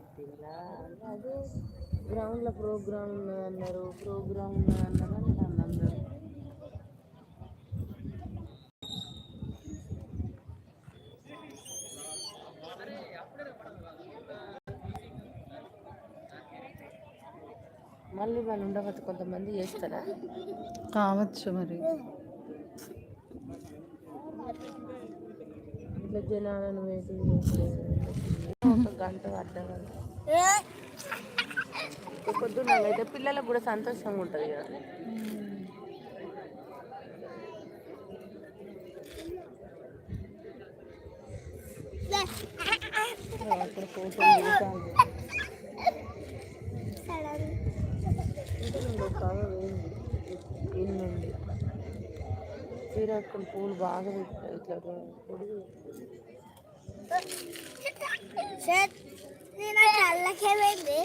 పెట్టిందా? అదే గ్రౌండ్లో ప్రోగ్రామ్ ఉన్నదన్నారు ప్రోగ్రామ్ ఉన్నదన్నారు అంటాను అందరూ మళ్ళీ వాళ్ళు ఉండవచ్చు కొంతమంది చేస్తారా? కావచ్చు మరి. ఇట్లా జనాలను చేసి ఒక గంట అర్ధ గంట. పొద్దున్న అయితే పిల్లలకు కూడా సంతోషంగా ఉంటుంది కదా. ఫోటో పూలు బాగా ఇట్లా పొడుగు. సార్ నేను కళ్ళకే వెళ్ళి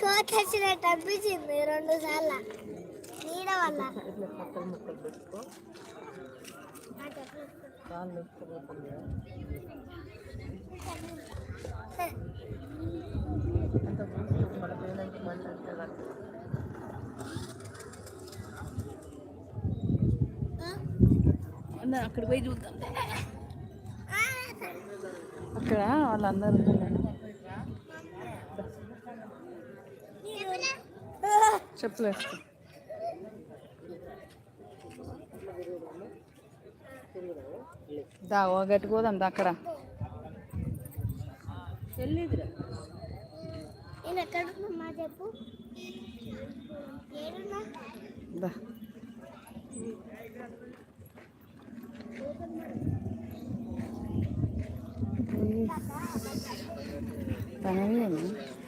కోత వచ్చినట్టు అనిపించింది రెండు సార్లు నీడ వల్ల అక్కడ పోయి చూద్దాం పెట్టుకో కాళ్ళు ఎక్కుపోతుంది అంత పూసి మన పేరెంట్ మళ్ళీ అంతే కట్టు అక్కడ పోయి చూద్దాం అక్కడ వాళ్ళందరూ ఉన్నారు. చెప్పులు. వేసుకో దా ఓ గట్టుకోదాం దా అక్కడ. చెప్పు. ఏడున్నా? 拜拜，拜拜，拜，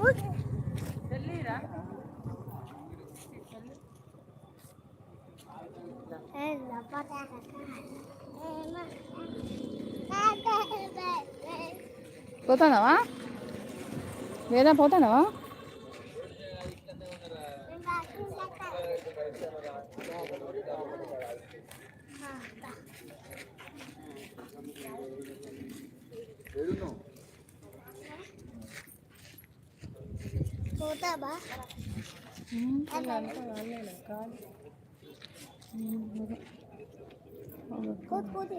Look. పోతానవా వేదా పోతానవా పోతాబా కూతు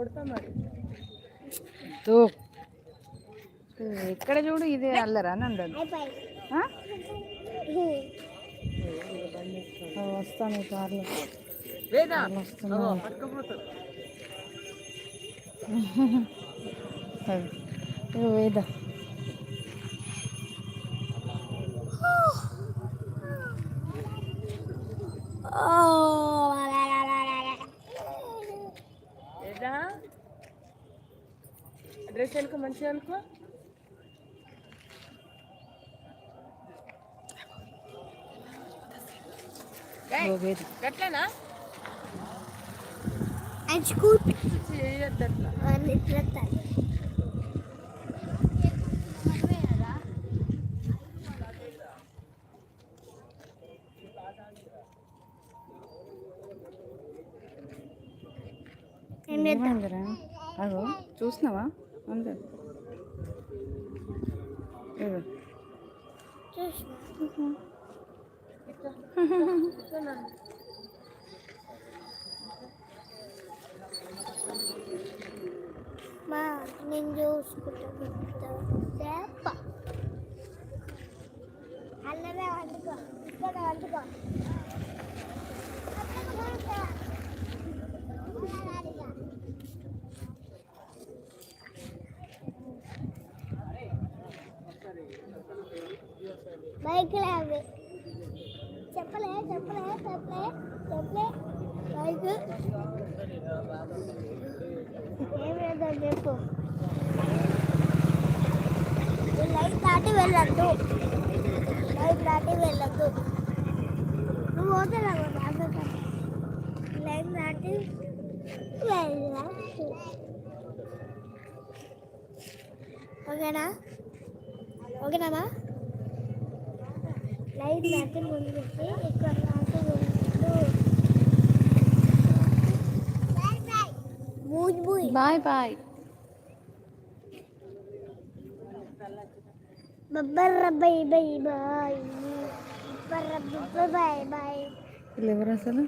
కొడతా మరి. తో. ఎక్కడ చూడు ఇదే అల్లరా నందన్ అయిపోయింది. వస్తాను కార్లో. వేదా వస్తున్నా. వేద ఏదా డ్రెస్ వెనుక మంచిగా అనుకో ఏయ్, వేది గట్లనా అండ్ స్కూట్ చేయొద్దు అట్లా అని చెప్తాను ఏమైందిరా? అగో చూసినావా? అంతే ఇదిగో. మా నేను చూసుకుంటా చేప అల్లనే వండుకో. ఇక్కడ వండుకో. బైక్లే అవి. చెప్పలే చెప్పలే చెప్పలే చెప్పలే. బైక్. ఏం లేదో చెప్పు. లైట్ దాటి వెళ్ళద్దు. లైట్ దాటి వెళ్ళద్దు. నువ్వు పోతున్నావు బాగా లైట్ దాటి వెళ్ళొద్దు. ఓకేనా? ఓకేనామా లైట్ దాటి ముందుకి ఇక్కడ దాటి మూజ్ బాయ్ బాయ్. బబ్బర్ర బై బై బాయ్. బబ్బర్ర బబ్బ బై బై వీళ్ళు ఎవరు అసలు?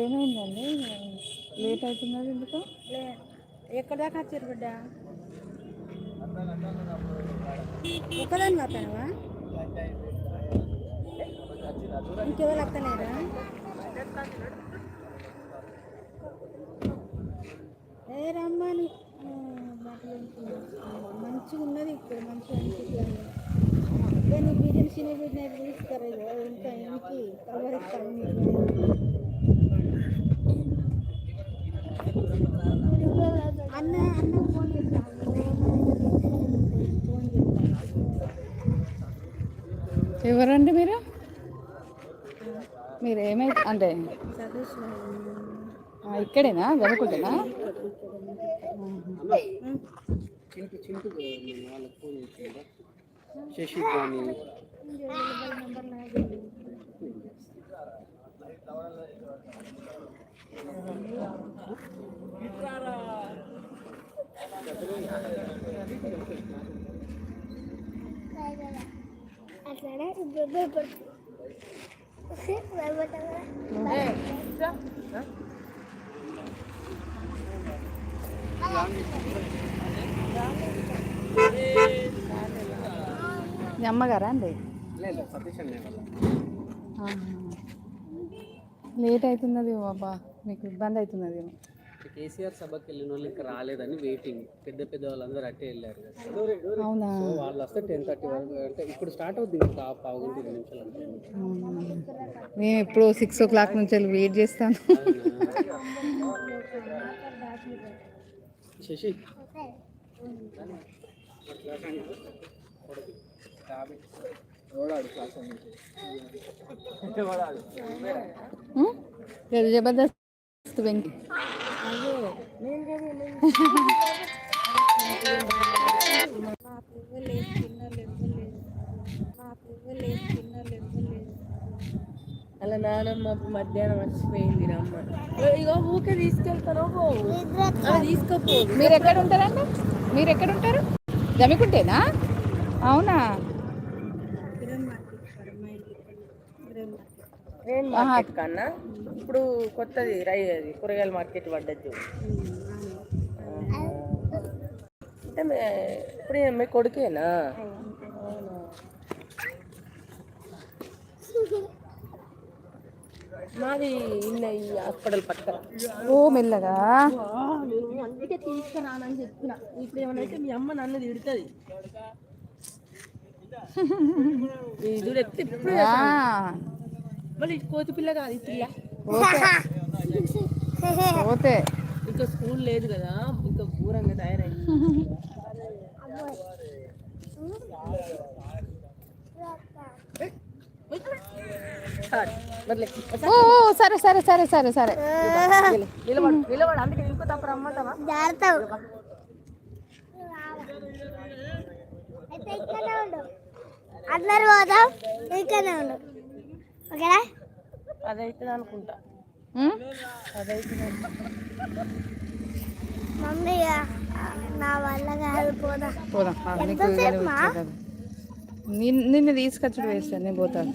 ఏమైందండి? లేట్ అవుతున్నది ఎందుకు? ఎక్కడ దాకా వచ్చారు బిడ్డ? ఒక్కదాన్ని మాట్లాడవా ఇంకెవరు వస్తలేరా? ఏ రమ్మని. మంచిగా ఉన్నది ఇక్కడ మంచిగా అనిపిస్తుంది. నేను బిజినెస్ చిన్న బిజినెస్ తీసుకురా ఇంకా ఇంటికి కవర్ ఇస్తాను అన్న అన్న ఫోన్ ఎవరండి మీరు? మీరు ఏమై అంటే ఇక్కడేనా? వెనుకుంటేనా శశి అట్లానే మీ అమ్మగారా అండి. లేట్ అవుతున్నది బాబా మీకు ఇబ్బంది అవుతున్నది కేసీఆర్ సభకి వెళ్ళిన వాళ్ళు ఇంకా రాలేదని వెయిటింగ్ పెద్ద పెద్ద వాళ్ళందరూ అట్టే వెళ్ళారు అవునా? వాళ్ళు వస్తే టెన్ థర్టీ వరకు అంటే ఇప్పుడు స్టార్ట్ అవుతుంది ఇంకా పావు గంట ఇరవై నిమిషాలు. నేను ఎప్పుడు సిక్స్ ఓ క్లాక్ నుంచి వెళ్ళి వెయిట్ చేస్తాను. శశి? లేదు జబర్దస్త్ వెంకి. అలా నానమ్మ మధ్యాహ్నం వచ్చిపోయింది రమ్మ. ఇగో ఊకే అలా తీసుకపో. మీరు ఎక్కడ ఉంటారండి మీరు ఎక్కడ ఉంటారు జమికుంటేనా అవునా మార్కెట్ కన్నా. ఇప్పుడు కొత్తది రై అది కూరగాయల మార్కెట్ పడ్డది. అంటే మే- ఇప్పుడు మీ కొడుకేనా. మాది ఇన్న ఈ హాస్పిటల్ పక్కన. ఓ మెల్లగా? అందుకే తీసుకురానని చెప్తున్నా ఇప్పుడు మీ అమ్మ నన్ను తిడుతుంది. ఎత్తి ఇప్పుడు మళ్ళీ కోతి పిల్ల కాదు ఈ పిల్ల. పోతే. ఇంకా స్కూల్ లేదు కదా ఇంకా ఘోరంగా తయారైంది. సరే సరే సరే సరే సరే నిలబడు నిలబడు. అందుకే ఇంకో తప్పు రమ్మంటావా? జాగ్రత్త అయితే ఇక్కడే ఉండు. అందరు పోదాం ఇక్కడే ఉండు. ఓకేనా? అదైతే అనుకుంటా? అదైతే మమ్మీ నా వల్ల కాదు పోదాం. పోదాం? నిన్ను తీసుకొచ్చుడు వేస్తాను నేను పోతాను.